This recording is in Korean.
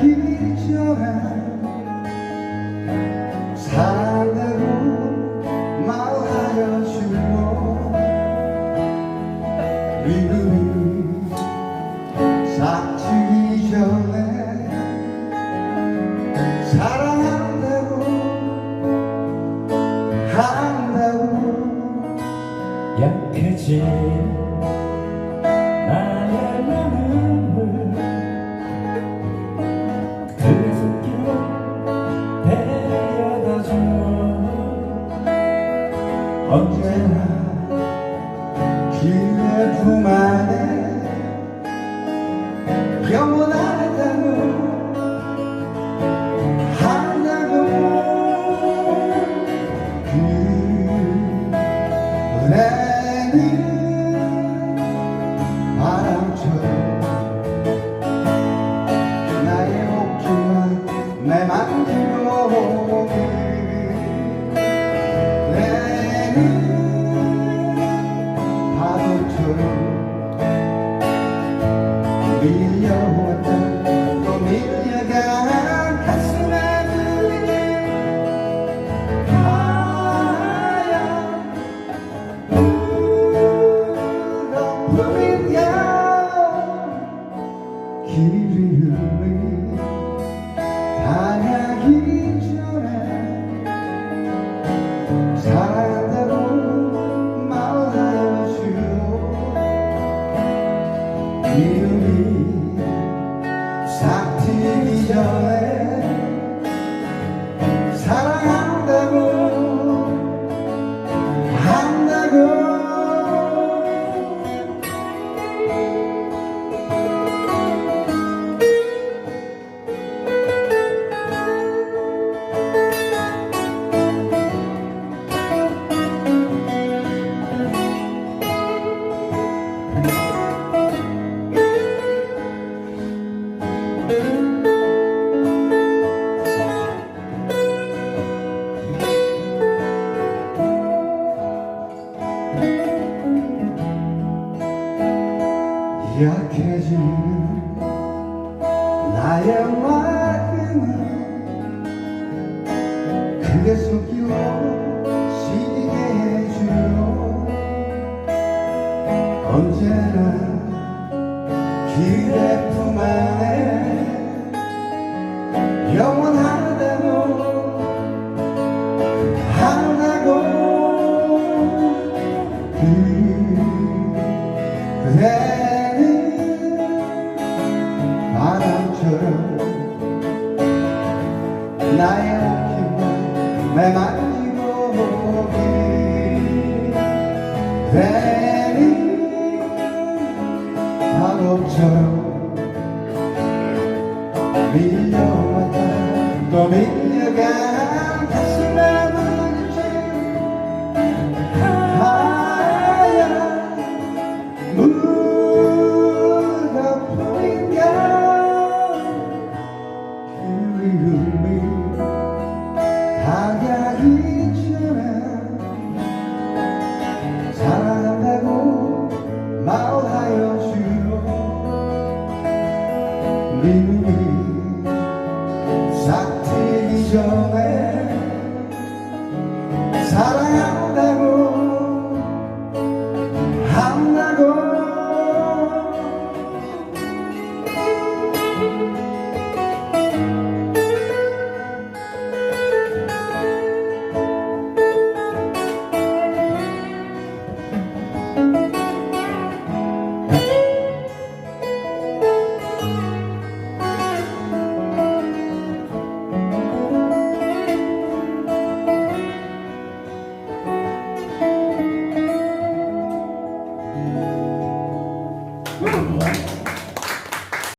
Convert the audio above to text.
기절한 사랑으로 말하여 주고 미움이 싹트기 전에 사랑한다고 한다고 약해진 그대 품 안에 이름이 싹 트기 전에 사랑한다고 한다고 약해지는 나의 마음을 그대 손길로 시게 해주요 언제나 그대 그대는 바람처럼 나의 옷깃만 매만지고 그대는 파도처럼 밀려왔다 또 밀려간 가 다가기 전에 사랑한다고 말하여 주오 눈이 싹 트기 전에